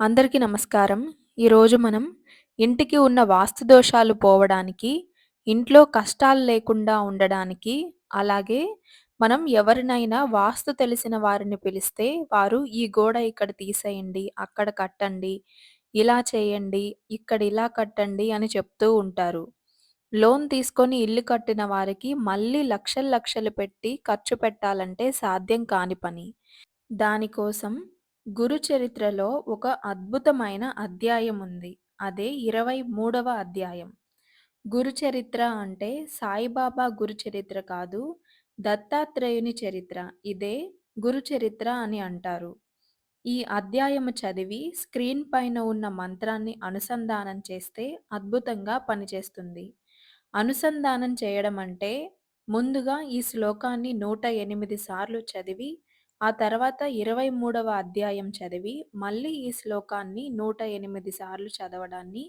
అందరికీ నమస్కారం. ఈరోజు మనం ఇంటికి ఉన్న వాస్తు దోషాలు పోవడానికి, ఇంట్లో కష్టాలు లేకుండా ఉండడానికి, అలాగే మనం ఎవరినైనా వాస్తు తెలిసిన వారిని పిలిస్తే వారు ఈ గోడ ఇక్కడ తీసేయండి, అక్కడ కట్టండి, ఇలా చేయండి, ఇక్కడ ఇలా కట్టండి అని చెప్తూ ఉంటారు. లోన్ తీసుకొని ఇల్లు కట్టిన వారికి మళ్ళీ లక్షలు లక్షలు పెట్టి ఖర్చు పెట్టాలంటే సాధ్యం కాని పని. దానికోసం గురు చరిత్రలో ఒక అద్భుతమైన అధ్యాయం ఉంది. అదే ఇరవై మూడవ అధ్యాయం. గురుచరిత్ర అంటే సాయిబాబా గురుచరిత్ర కాదు, దత్తాత్రేయుని చరిత్ర. ఇదే గురు చరిత్ర అని అంటారు. ఈ అధ్యాయము చదివి స్క్రీన్ పైన ఉన్న మంత్రాన్ని అనుసంధానం చేస్తే అద్భుతంగా పనిచేస్తుంది. అనుసంధానం చేయడం అంటే ముందుగా ఈ శ్లోకాన్ని నూట ఎనిమిది సార్లు చదివి ఆ తర్వాత ఇరవై మూడవ అధ్యాయం చదివి మళ్ళీ ఈ శ్లోకాన్ని నూట ఎనిమిది సార్లు చదవడాన్ని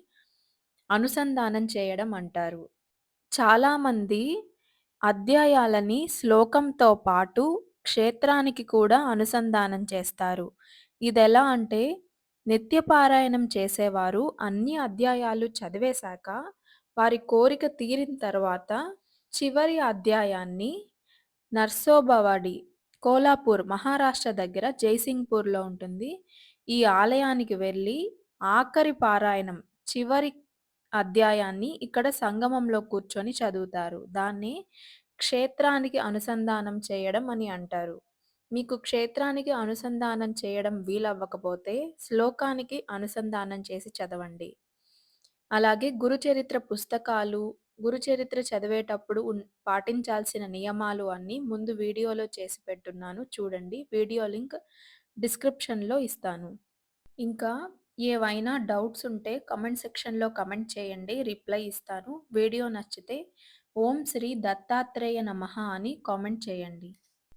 అనుసంధానం చేయడం అంటారు. చాలామంది అధ్యాయాలని శ్లోకంతో పాటు క్షేత్రానికి కూడా అనుసంధానం చేస్తారు. ఇది ఎలా అంటే నిత్యపారాయణం చేసేవారు అన్ని అధ్యాయాలు చదివేశాక వారి కోరిక తీరిన తర్వాత చివరి అధ్యాయాన్ని నర్సోబవాడి కోలాపూర్ మహారాష్ట్ర దగ్గర జైసింగ్పూర్లో ఉంటుంది. ఈ ఆలయానికి వెళ్ళి ఆఖరి పారాయణం చివరి అధ్యాయాన్ని ఇక్కడ సంగమంలో కూర్చొని చదువుతారు. దాన్ని క్షేత్రానికి అనుసంధానం చేయడం అని అంటారు. మీకు క్షేత్రానికి అనుసంధానం చేయడం వీలవ్వకపోతే శ్లోకానికి అనుసంధానం చేసి చదవండి. అలాగే గురుచరిత్ర పుస్తకాలు, గురుచరిత్ర చదివేటప్పుడు ఉన్ పాటించాల్సిన నియమాలు అన్నీ ముందు వీడియోలో చేసి పెట్టున్నాను చూడండి. వీడియో లింక్ డిస్క్రిప్షన్‌లో ఇస్తాను. ఇంకా ఏవైనా డౌట్స్ ఉంటే కామెంట్ సెక్షన్‌లో కామెంట్ చేయండి. రిప్లై ఇస్తాను. వీడియో నచ్చితే ఓం శ్రీ దత్తాత్రేయ నమః అని కామెంట్ చేయండి.